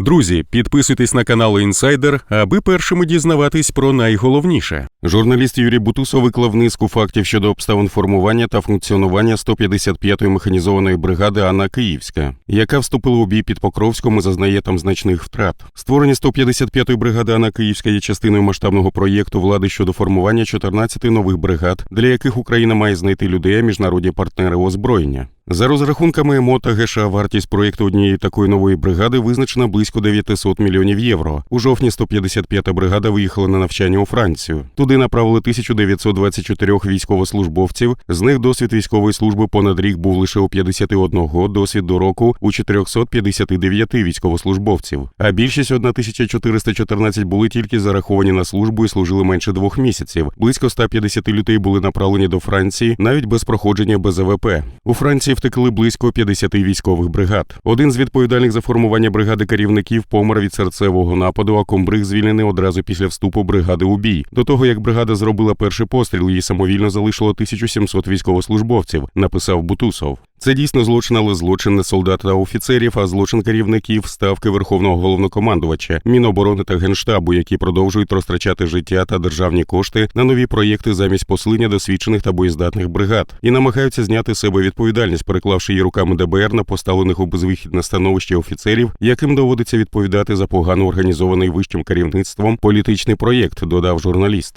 Друзі, підписуйтесь на канал Інсайдер, аби першими дізнаватись про найголовніше. Журналіст Юрій Бутусов виклав низку фактів щодо обставин формування та функціонування 155-ї механізованої бригади Анна Київська, яка вступила у бій під Покровськом і зазнає там значних втрат. Створення 155-ї бригади Анна Київська є частиною масштабного проєкту влади щодо формування 14 нових бригад, для яких Україна має знайти людей, міжнародні партнери озброєння. За розрахунками МО та ГШ, вартість проєкту однієї такої нової бригади визначена близько 900 мільйонів євро. У жовтні 155-та бригада виїхала на навчання у Францію. Туди направили 1924 військовослужбовців. З них досвід військової служби понад рік був лише у 51, досвід до року у 459 військовослужбовців. А більшість 1414 були тільки зараховані на службу і служили менше двох місяців. Близько 150 людей були направлені до Франції навіть без проходження БЗВП. У Франції втекли близько 50 військових бригад. Один з відповідальних за формування бригади керівників помер від серцевого нападу, а комбриг звільнений одразу після вступу бригади у бій. До того як бригада зробила перший постріл, її самовільно залишило 1700 військовослужбовців, написав Бутусов. Це дійсно злочин, але злочин не солдат та офіцерів, а злочин керівників ставки Верховного головнокомандувача, Міноборони та Генштабу, які продовжують розтрачати життя та державні кошти на нові проєкти замість посилення досвідчених та боєздатних бригад і намагаються зняти з себе відповідальність, переклавши її руками ДБР на поставлених у безвихідне становище офіцерів, яким доводиться відповідати за погано організований вищим керівництвом політичний проєкт, додав журналіст.